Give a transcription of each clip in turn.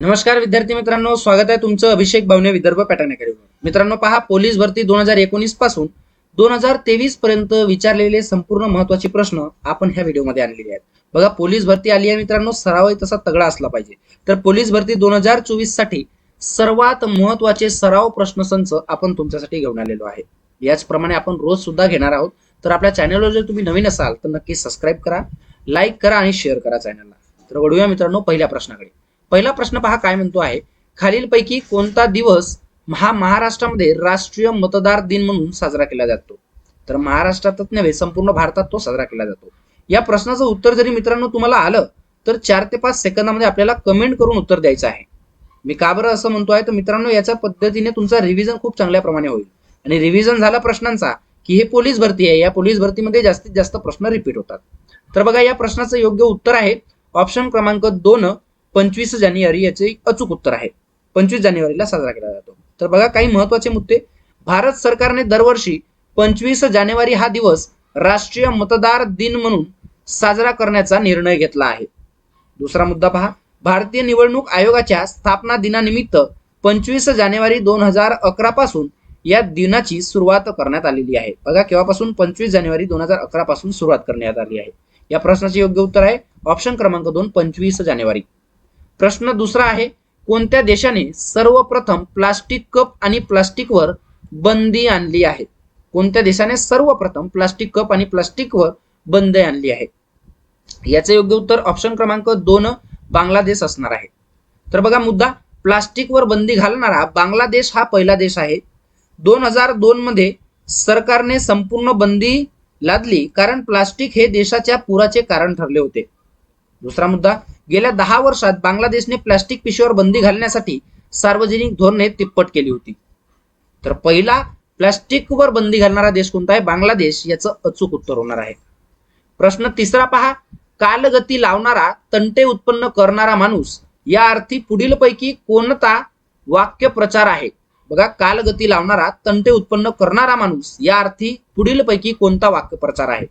नमस्कार विद्यार्थी मित्रांनो स्वागत आहे तुमचं अभिषेक भावने विदर्भ पॅटर्न अकॅडमी मित्रांनो पहा पोलीस भरती दोन हजार एकोणीसपासून दोन हजार तेवीस पर्यंत विचारलेले संपूर्ण महत्त्वाचे प्रश्न आपण ह्या व्हिडिओमध्ये आणलेले आहेत. बघा पोलीस भरती आली आहे मित्रांनो सरावही तसा तगडा असला पाहिजे. तर पोलीस भरती दोन हजार चोवीससाठी सर्वात महत्त्वाचे सराव प्रश्नसंच आपण तुमच्यासाठी घेऊन आलेलो आहे. याचप्रमाणे आपण रोज सुद्धा घेणार आहोत. तर आपल्या चॅनलवर जर तुम्ही नवीन असाल तर नक्की सबस्क्राईब करा लाईक करा आणि शेअर करा चॅनलला. तर वळूया मित्रांनो पहिल्या प्रश्नाकडे. पहिला प्रश्न पहा काय म्हणतो आहे. खालीलपैकी कोणता दिवस हा महाराष्ट्रामध्ये राष्ट्रीय मतदार दिन म्हणून साजरा केला जातो? तर महाराष्ट्रातच नव्हे संपूर्ण भारतात तो साजरा केला जातो. या प्रश्नाचं उत्तर जरी मित्रांनो तुम्हाला आलं तर चार ते पाच सेकंदामध्ये आपल्याला कमेंट करून उत्तर द्यायचं आहे. मी का बरं असं म्हणतोय तर मित्रांनो याच्या पद्धतीने तुमचा रिव्हिजन खूप चांगल्या प्रमाणे होईल. आणि रिव्हिजन झाला प्रश्नांचा की हे पोलीस भरती आहे. या पोलीस भरतीमध्ये जास्तीत जास्त प्रश्न रिपीट होतात. तर बघा या प्रश्नाचं योग्य उत्तर आहे. ऑप्शन क्रमांक दोन पंचवीस जानेवारी याचे अचूक उत्तर आहे. पंचवीस जानेवारीला साजरा केला जातो. तर बघा काही महत्त्वाचे मुद्दे. भारत सरकारने दरवर्षी पंचवीस जानेवारी हा दिवस राष्ट्रीय मतदार दिन म्हणून साजरा करण्याचा निर्णय घेतला आहे. दुसरा मुद्दा पहा. भारतीय निवडणूक आयोगाच्या स्थापना दिनानिमित्त पंचवीस जानेवारी दोन हजार अकरा पासून या दिनाची सुरुवात करण्यात आलेली आहे. बघा केव्हापासून? पंचवीस जानेवारी दोन हजार अकरा पासून सुरुवात करण्यात आली आहे. या प्रश्नाचे योग्य उत्तर आहे. ऑप्शन क्रमांक दोन पंचवीस जानेवारी. प्रश्न दुसरा आहे कोणत्या देशाने सर्वप्रथम प्लास्टिक कप आणि प्लास्टिकवर बंदी आणली आहे? कोणत्या देशाने सर्वप्रथम प्लास्टिक कप आणि प्लास्टिकवर बंदी आणली आहे? याचे योग्य उत्तर ऑप्शन क्रमांक दोन बांगलादेश असणार आहे. तर बघा मुद्दा प्लास्टिकवर बंदी घालणारा बांगलादेश हा पहिला देश आहे. दोन हजार दोन मध्ये सरकारने संपूर्ण बंदी लादली कारण प्लास्टिक हे देशाच्या पुराचे कारण ठरले होते. दुसरा मुद्दा गेल्या दहा वर्षात बांगलादेशने प्लास्टिक पिशवीवर बंदी घालण्यासाठी सार्वजनिक धोरणे तिप्पट केली होती. तर पहिला प्लास्टिकवर बंदी घालणारा देश कोणता आहे? बांगलादेश याचं अचूक उत्तर होणार आहे. प्रश्न तिसरा पहा कालगती लावणारा तंटे उत्पन्न करणारा माणूस या अर्थी पुढीलपैकी कोणता वाक्य प्रचार आहे? बघा कालगती लावणारा तंटे उत्पन्न करणारा माणूस या अर्थी पुढीलपैकी कोणता वाक्य प्रचार आहे?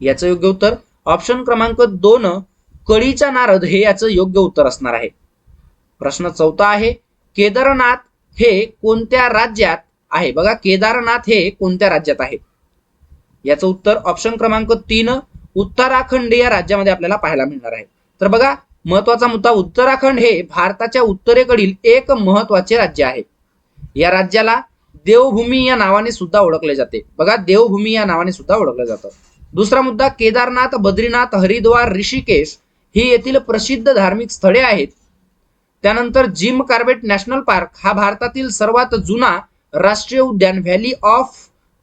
याचं योग्य उत्तर ऑप्शन क्रमांक दोन कळीचा नारद हे याचं योग्य उत्तर असणार आहे. प्रश्न चौथा आहे केदारनाथ हे कोणत्या राज्यात आहे? बघा केदारनाथ हे कोणत्या राज्यात आहे? याचं उत्तर ऑप्शन क्रमांक तीन उत्तराखंड या राज्यामध्ये आपल्याला पाहायला मिळणार आहे. तर बघा महत्त्वाचा मुद्दा उत्तराखंड हे भारताच्या उत्तरेकडील एक महत्त्वाचे राज्य आहे. या राज्याला देवभूमी या नावाने सुद्धा ओळखले जाते. बघा देवभूमी या नावाने सुद्धा ओळखलं जातं. दुसरा मुद्दा केदारनाथ बद्रीनाथ हरिद्वार ऋषिकेश ही येथील प्रसिद्ध धार्मिक स्थळे आहेत. त्यानंतर जिम कार्बेट नॅशनल पार्क हा भारतातील सर्वात जुना राष्ट्रीय उद्यान valley of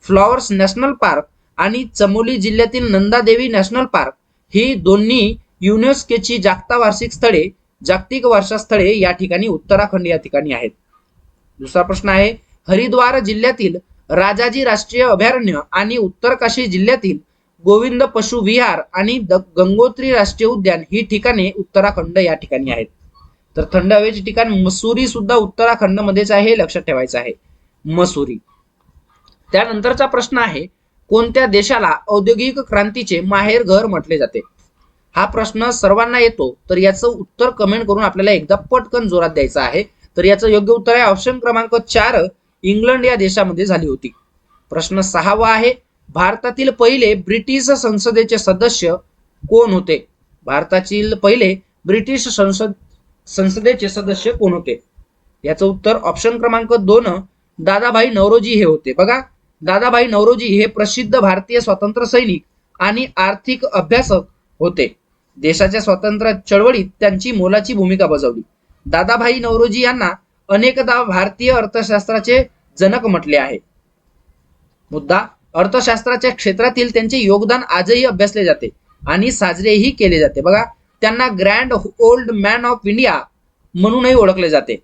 flowers national park आणि चमोली जिल्ह्यातील नंदादेवी नॅशनल पार्क ही दोन्ही युनेस्कोची जागता वार्षिक स्थळे जागतिक वारसा स्थळे या ठिकाणी उत्तराखंड या ठिकाणी आहेत. दुसरा प्रश्न आहे हरिद्वार जिल्ह्यातील राजाजी राष्ट्रीय अभयारण्य आणि उत्तरकाशी जिल्ह्यातील गोविंद पशु विहार आणि द- गंगोत्री राष्ट्रीय उद्यान ही ठिकाणे उत्तराखंड या ठिकाणी आहेत. तर थंड हवेचे ठिकाण मसुरी सुद्धा उत्तराखंड मध्येच आहे हे लक्षात ठेवायचं आहे. मसुरी. त्यानंतरचा प्रश्न आहे कोणत्या देशाला औद्योगिक क्रांतीचे माहेर घर म्हटले जाते? हा प्रश्न सर्वांना येतो तर याचं उत्तर कमेंट करून आपल्याला एकदा पटकन जोरात द्यायचं आहे. तर याचं योग्य उत्तर आहे ऑप्शन क्रमांक चार इंग्लंड या देशामध्ये झाली होती. प्रश्न सहावा आहे भारतातील पहिले ब्रिटिश संसदेचे सदस्य कोण होते? भारतातील पहिले ब्रिटिश संसद संसदेचे सदस्य कोण होते? याचं उत्तर ऑप्शन क्रमांक दोन दादाभाई नवरोजी हे होते. बघा दादाभाई नवरोजी हे प्रसिद्ध भारतीय स्वातंत्र्य सैनिक आणि आर्थिक अभ्यासक होते. देशाच्या स्वातंत्र्य चळवळीत त्यांची मोलाची भूमिका बजावली. दादाभाई नवरोजी यांना अनेकदा भारतीय अर्थशास्त्राचे जनक म्हटले आहे. मुद्दा अर्थशास्त्राच्या क्षेत्रातील त्यांचे योगदान आजही अभ्यासले जाते आणि साजरेही केले जाते. बघा त्यांना grand old man of India म्हणूनही ओळखले जाते.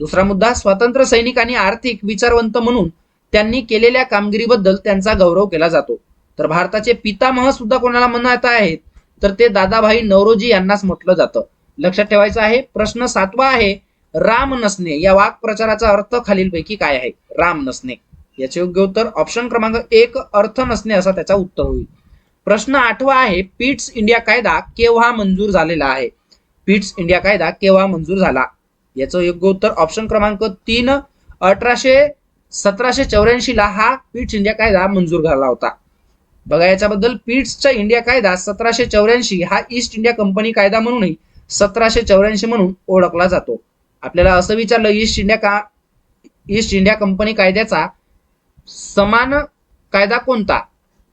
दुसरा मुद्दा स्वातंत्र्य सैनिक आणि आर्थिक विचारवंत म्हणून त्यांनी केलेल्या कामगिरीबद्दल त्यांचा गौरव केला जातो. तर भारताचे पितामह सुद्धा कोणाला म्हणत आहेत? तर ते दादाभाई नवरोजी यांनाच म्हटलं जातं. लक्षात ठेवायचं आहे प्रश्न सातवा आहे राम नसणे. या वाक्प्रचाराचा अर्थ खालीलपैकी काय आहे? राम नसणे. याचे योग्य उत्तर ऑप्शन क्रमांक एक अर्थ नसणे असा त्याचा उत्तर होईल. प्रश्न आठवा आहे पिट्स इंडिया कायदा केव्हा मंजूर झालेला आहे? पिट्स इंडिया कायदा केव्हा मंजूर झाला? याचं योग्य उत्तर ऑप्शन क्रमांक तीन अठराशे सतराशे चौऱ्याऐंशी ला हा पिट्स इंडिया कायदा मंजूर झाला होता. बघा याच्याबद्दल पिट्सचा इंडिया कायदा सतराशे चौऱ्याऐंशी हा ईस्ट इंडिया कंपनी कायदा म्हणूनही सतराशे चौऱ्याऐंशी म्हणून ओळखला जातो. आपल्याला असं विचारलं ईस्ट इंडिया का ईस्ट इंडिया कंपनी कायद्याचा समान कायदा कोणता?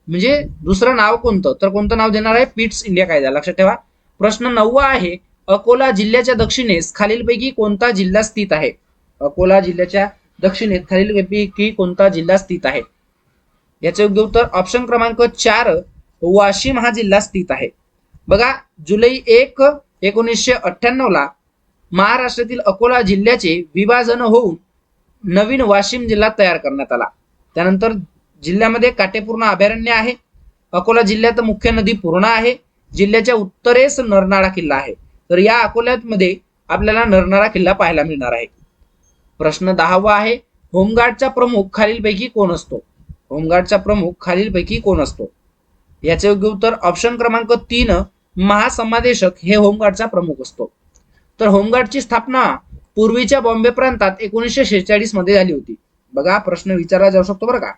म्हणजे दुसरं नाव कोणतं? तर कोणतं नाव देणार आहे? पिट्स इंडिया कायदा. लक्षात ठेवा. प्रश्न नववा आहे अकोला जिल्ह्याच्या दक्षिणेस खालीलपैकी कोणता जिल्हा स्थित आहे? अकोला जिल्ह्याच्या दक्षिणेत खालीलपैकी कोणता जिल्हा स्थित आहे? याचे योग्य उत्तर ऑप्शन क्रमांक चार वाशिम हा जिल्हा स्थित आहे. बघा जुलै एक एकोणीसशे अठ्ठ्याण्णव ला महाराष्ट्रातील अकोला जिल्ह्याचे विभाजन होऊन नवीन वाशिम जिल्हा तयार करण्यात आला. त्यानंतर जिल्ह्यामध्ये काटेपूर्ण अभयारण्य आहे. अकोला जिल्ह्यात मुख्य नदी पूर्णा आहे. जिल्ह्याच्या उत्तरेस नरनाळा किल्ला आहे. तर या अकोल्यामध्ये आपल्याला नरनाळा किल्ला पाहायला मिळणार आहे. प्रश्न दहावा आहे होमगार्डचा प्रमुख खालीलपैकी कोण असतो? होमगार्डचा प्रमुख खालीलपैकी कोण असतो? याचे योग्य उत्तर ऑप्शन क्रमांक तीन महासमादेशक हे होमगार्डचा प्रमुख असतो. तर होमगार्डची स्थापना पूर्वीच्या बॉम्बे प्रांतात एकोणीसशे शेहेचाळीसमध्ये झाली होती. बघा प्रश्न विचारला जाऊ शकतो बरं का?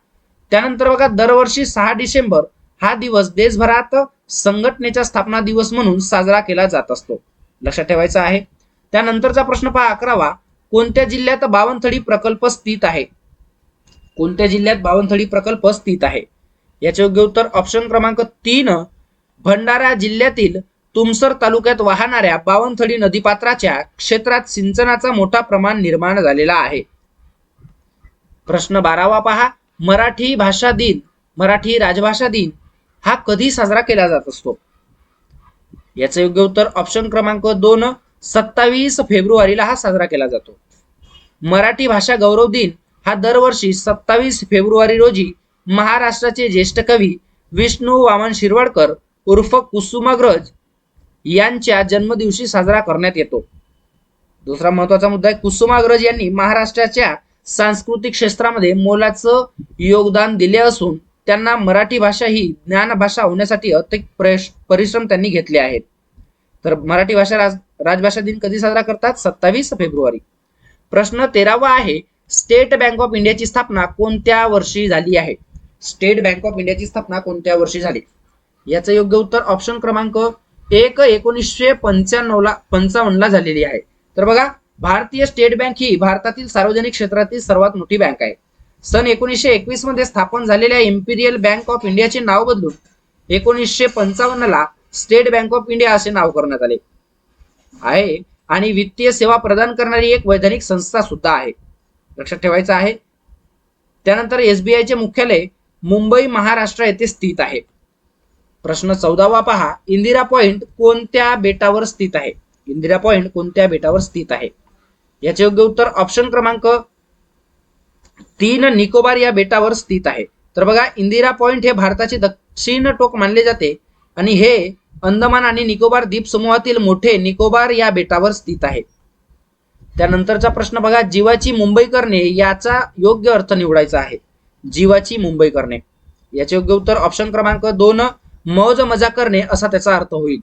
त्यानंतर बघा दरवर्षी सहा डिसेंबर हा दिवस देशभरात संघटनेचा स्थापना दिवस म्हणून साजरा केला जात असतो. लक्षात ठेवायचा आहे. त्यानंतरचा प्रश्न पहा अकरावा. कोणत्या जिल्ह्यात बावनथडी प्रकल्प स्थित आहे? कोणत्या जिल्ह्यात बावनथडी प्रकल्प स्थित आहे? याचे योग्य उत्तर ऑप्शन क्रमांक तीन भंडारा जिल्ह्यातील तुमसर तालुक्यात वाहणाऱ्या बावनथडी नदीपात्राच्या क्षेत्रात सिंचनाचा मोठा प्रमाण निर्माण झालेला आहे. प्रश्न बारावा पहा. मराठी भाषा दिन मराठी राजभाषा दिन हा कधी साजरा केला जात असतो? याचं योग्य उत्तर ऑप्शन क्रमांक दोन सत्तावीस फेब्रुवारीला हा साजरा केला जातो. मराठी भाषा गौरव दिन हा दरवर्षी सत्तावीस फेब्रुवारी रोजी महाराष्ट्राचे ज्येष्ठ कवी विष्णू वामन शिरवाडकर उर्फ कुसुमाग्रज यांच्या जन्मदिवशी साजरा करण्यात येतो. दुसरा महत्त्वाचा मुद्दा आहे कुसुमाग्रज यांनी महाराष्ट्राच्या सांस्कृतिक क्षेत्रामध्ये मोलाचं योगदान दिले असून त्यांना मराठी भाषा ही ज्ञानभाषा होण्यासाठी अतिक परिश्रम त्यांनी घेतले आहेत. तर मराठी भाषा राज राजभाषा दिन कधी साजरा करतात? सत्तावीस फेब्रुवारी. प्रश्न तेरावा आहे स्टेट बँक ऑफ इंडियाची स्थापना कोणत्या वर्षी झाली आहे? स्टेट बँक ऑफ इंडियाची स्थापना कोणत्या वर्षी झाली? याचं योग्य उत्तर ऑप्शन क्रमांक एक एकोणीसशे पंच्याण्णव ला पंचावन्न ला झालेली आहे. तर बघा भारतीय स्टेट बँक ही भारतातील सार्वजनिक क्षेत्रातील सर्वात मोठी बँक आहे. सन एकोणीसशे एकवीसमध्ये स्थापन झालेल्या इम्पिरियल बँक ऑफ इंडियाचे नाव बदलून एकोणीसशे पंचावन्न ला स्टेट बँक ऑफ इंडिया असे नाव करण्यात आले. आहे. आणि वित्तीय सेवा प्रदान करणारी एक वैधानिक संस्था सुद्धा आहे. लक्षात ठेवायचं आहे. त्यानंतर एसबीआयचे मुख्यालय मुंबई महाराष्ट्र येथे स्थित आहे. प्रश्न चौदावा पहा. इंदिरा पॉइंट कोणत्या बेटावर स्थित आहे? इंदिरा पॉइंट कोणत्या बेटावर स्थित आहे? याचे योग्य उत्तर ऑप्शन क्रमांक तीन निकोबार या बेटावर स्थित आहे. तर बघा इंदिरा पॉइंट हे भारताचे दक्षिण टोक मानले जाते आणि हे अंदमान आणि निकोबार द्वीप समूहातील मोठे निकोबार या बेटावर स्थित आहे. त्यानंतरचा प्रश्न बघा जीवाची मुंबई करणे याचा योग्य अर्थ निवडायचा आहे. जीवाची मुंबई करणे. याचे योग्य उत्तर ऑप्शन क्रमांक दोन मौज मजा करणे असा त्याचा अर्थ होईल.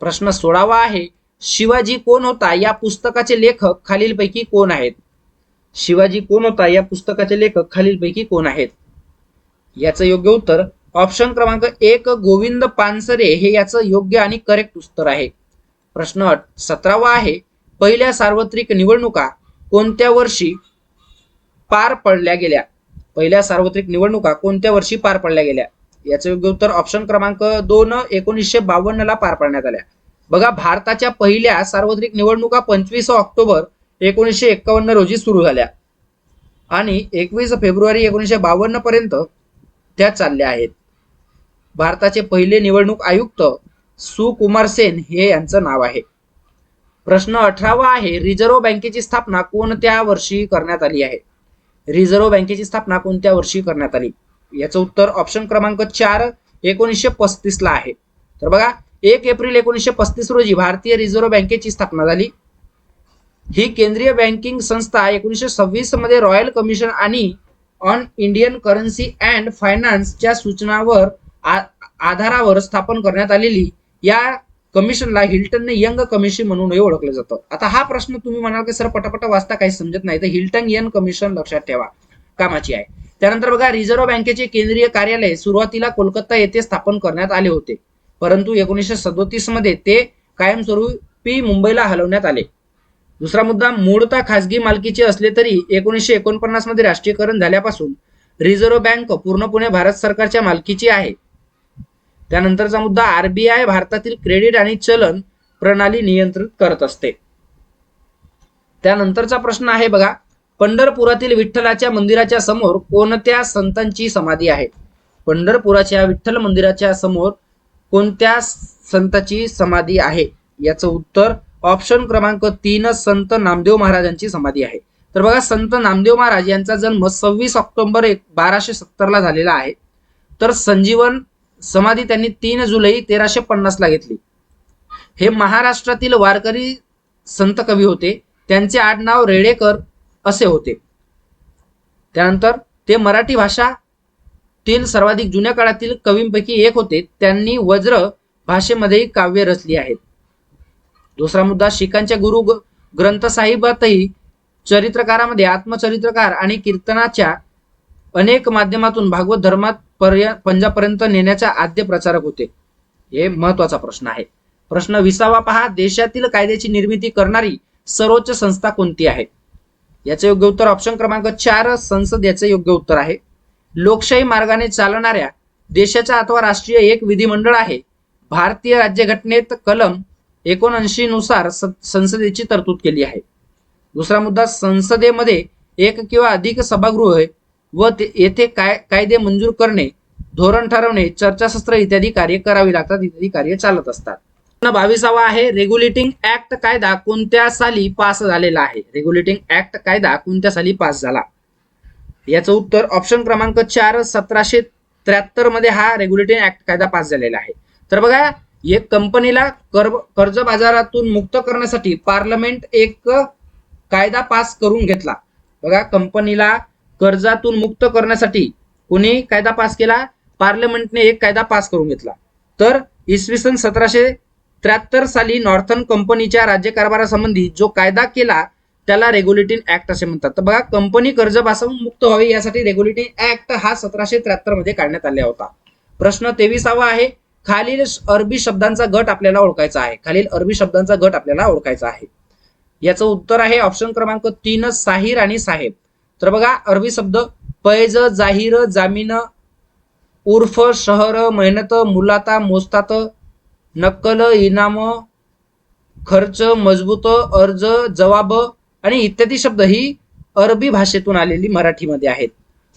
प्रश्न सोळावा आहे शिवाजी कोण होता या पुस्तकाचे लेखक खालीलपैकी कोण आहेत? शिवाजी कोण होता या पुस्तकाचे लेखक खालीलपैकी कोण आहेत? याचं योग्य उत्तर ऑप्शन क्रमांक एक गोविंद पानसरे हे याचं योग्य आणि करेक्ट उत्तर आहे. प्रश्न अट सतरावा आहे. पहिल्या सार्वत्रिक निवडणुका कोणत्या वर्षी पार पडल्या गेल्या? पहिल्या सार्वत्रिक निवडणुका कोणत्या वर्षी पार पडल्या गेल्या? याचं योग्य उत्तर ऑप्शन क्रमांक दोन एकोणीसशे बावन्न ला पार पाडण्यात आल्या. बघा भारताच्या पहिल्या सार्वत्रिक निवडणुका पंचवीस ऑक्टोबर एकोणीसशे एक्कावन्न रोजी सुरू झाल्या. आणि एकवीस फेब्रुवारी एकोणीसशे बावन्न पर्यंत त्या चालल्या आहेत. भारताचे पहिले निवडणूक आयुक्त सुकुमार सेन हे यांचं नाव आहे. प्रश्न अठरावा आहे रिझर्व्ह बँकेची स्थापना कोणत्या वर्षी करण्यात आली आहे? रिझर्व्ह बँकेची स्थापना कोणत्या वर्षी करण्यात आली? याचं उत्तर ऑप्शन क्रमांक चार एकोणीसशे पस्तीस ला आहे. तर बघा एक एप्रिल एकोणीसशे पस्तीस रोजी भारतीय रिझर्व्ह बँकेची स्थापना झाली. ही केंद्रीय बँकिंग संस्था एकोणीसशे सव्वीसमध्ये रॉयल कमिशन आणि ऑन इंडियन करन्सी अँड फायनान्सच्या सूचनावर आधारावर स्थापन करण्यात आलेली या कमिशनला हिल्टन यंग कमिशन म्हणूनही ओळखलं जातं. आता हा प्रश्न तुम्ही म्हणाल की सर पटापट वाचता काही समजत नाही. तर हिल्टन यंग कमिशन लक्षात ठेवा कामाची आहे. त्यानंतर बघा रिझर्व्ह बँकेचे केंद्रीय कार्यालय सुरुवातीला कोलकाता येथे स्थापन करण्यात आले होते. परंतु एकोणीसशे सदोतीसमध्ये ते कायमस्वरूपी मुंबईला हलवण्यात आले. दुसरा मुद्दा मूळता खासगी मालकीचे असले तरी एकोणीसशे एकोणपन्नासमध्ये राष्ट्रीयकरण झाल्यापासून रिझर्व्ह बँक पूर्णपणे भारत सरकारच्या मालकीची आहे. त्यानंतरचा मुद्दा आरबीआय भारतातील क्रेडिट आणि चलन प्रणाली नियंत्रित करत असते. त्यानंतरचा प्रश्न आहे बघा पंढरपुरातील विठ्ठलाच्या मंदिराच्या समोर कोणत्या संतांची समाधी आहे? पंढरपुराच्या विठ्ठल मंदिराच्या समोर कोणत्या संताची समाधी आहे? याचं उत्तर ऑप्शन क्रमांक तीन संत नामदेव महाराजांची समाधी आहे. तर बघा संत नामदेव महाराज यांचा जन्म सव्वीस ऑक्टोबर एक बाराशे सत्तरला झालेला आहे. तर संजीवन समाधी त्यांनी तीन जुलै तेराशे पन्नासला घेतली. हे महाराष्ट्रातील वारकरी संत कवी होते. त्यांचे आडनाव रेडेकर असे होते. त्यानंतर ते मराठी भाषा तीन सर्वाधिक जुन्या काळातील कवींपैकी एक होते. त्यांनी वज्र भाषेमध्येही काव्य रचली आहेत. दुसरा मुद्दा शिखांच्या गुरु ग्रंथसाहिबातही चरित्रकारामध्ये आत्मचरित्रकार आणि कीर्तनाच्या अनेक माध्यमातून भागवत धर्मात पर्य पंजापर्यंत नेण्याच्या आद्य प्रचारक होते. हे महत्त्वाचा प्रश्न आहे. प्रश्न विसावा पहा. देशातील कायद्याची निर्मिती करणारी सर्वोच्च संस्था कोणती आहे? याचे योग्य उत्तर ऑप्शन क्रमांक चार संसद याचे योग्य उत्तर आहे. लोकशाही मार्गाने चालणाऱ्या देशाचा अथवा राष्ट्रीय एक विधिमंडळ आहे. भारतीय राज्यघटनेत कलम एकोणऐंशी नुसार संसदेची तरतूद केली आहे. दुसरा मुद्दा संसदेमध्ये एक किंवा अधिक सभागृह व येथे काय कायदे मंजूर करणे धोरण ठरवणे चर्चासत्र इत्यादी कार्य करावी लागतात इत्यादी कार्य चालत असतात. बावीसावा आहे रेग्युलेटिंग ऍक्ट कायदा कोणत्या साली पास झालेला आहे? रेग्युलेटिंग ऍक्ट कायदा कोणत्या साली पास झाला? याचं उत्तर ऑप्शन क्रमांक चार सतराशे त्र्याहत्तरमध्ये हा रेग्युलेटिंग ऍक्ट कायदा पास झालेला आहे. तर बघा एक कंपनीला कर कर्ज बाजारातून मुक्त करण्यासाठी पार्लमेंट एक कायदा पास करून घेतला. बघा कंपनीला कर्जातून मुक्त करण्यासाठी कोणी कायदा पास केला? पार्लमेंटने एक कायदा पास करून घेतला. तर इसवी सन सतराशे त्र्याहत्तर साली नॉर्थन कंपनीच्या राज्यकारभारासंबंधी जो कायदा केला त्याला रेग्युलेटिंग ऍक्ट असे म्हणतात. तर बघा कंपनी कर्जपासून मुक्त व्हावी यासाठी रेग्युलेटिंग ऍक्ट हा सतराशे त्र्याहत्तरमध्ये काढण्यात आला होता. प्रश्न तेविसावा आहे खालील अरबी शब्दांचा गट आपल्याला ओळखायचा आहे. खालील अरबी शब्दांचा गट आपल्याला ओळखायचा आहे. याचं उत्तर आहे ऑप्शन क्रमांक तीन साहिर आणि साहेब. तर बघा अरबी शब्द पैज जाहीर जामीन उर्फ शहर मेहनत मुलाता मोस्तात नक्कल इनाम खर्च मजबूत अर्ज जवाब आणि इत्यादी शब्द ही अरबी भाषेतून आलेली मराठीमध्ये आहेत.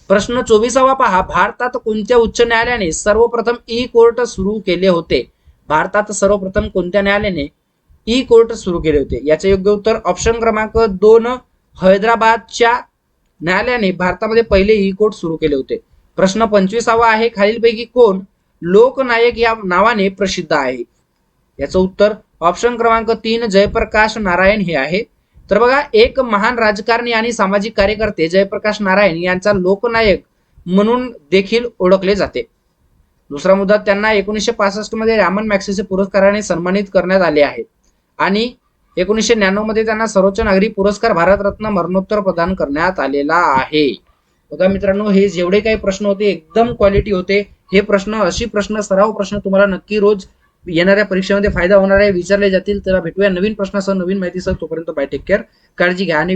प्रश्न चोवीसावा पहा. भारतात कोणत्या उच्च न्यायालयाने सर्वप्रथम ई कोर्ट सुरू केले होते? भारतात सर्वप्रथम कोणत्या न्यायालयाने ई कोर्ट सुरू केले होते? याचे योग्य उत्तर ऑप्शन क्रमांक दोन हैदराबादच्या न्यायालयाने भारतामध्ये पहिले ई कोर्ट सुरू केले होते. प्रश्न पंचवीसावा आहे. खालीलपैकी कोण लोकनायक या नावाने प्रसिद्ध आहे? याचं उत्तर ऑप्शन क्रमांक तीन जयप्रकाश नारायण हे आहे. तर बघा एक महान राजकारणी आणि सामाजिक कार्यकर्ते जयप्रकाश नारायण यांचा लोकनायक म्हणून देखील ओळखले जाते. दुसरा मुद्दा त्यांना एकोणीसशे पासष्टमध्ये रॅमन मॅक्सेसे पुरस्काराने सन्मानित करण्यात आले आहे. आणि एकोणीसशे न्याण्णवमध्ये त्यांना सर्वोच्च नागरी पुरस्कार भारतरत्न मरणोत्तर प्रदान करण्यात आलेला आहे. बघा मित्रांनो हे जेवढे काही प्रश्न होते एकदम क्वालिटी होते. हे प्रश्न अशी प्रश्न सराव प्रश्न तुम्हाला नक्की रोज येणाऱ्या परीक्षेमध्ये फायदा होणार आहे विचारले जातील त्याला भेटूया नवीन प्रश्नासह नवीन माहितीसह. तोपर्यंत बाय टेक केअर काळजी घ्या आणि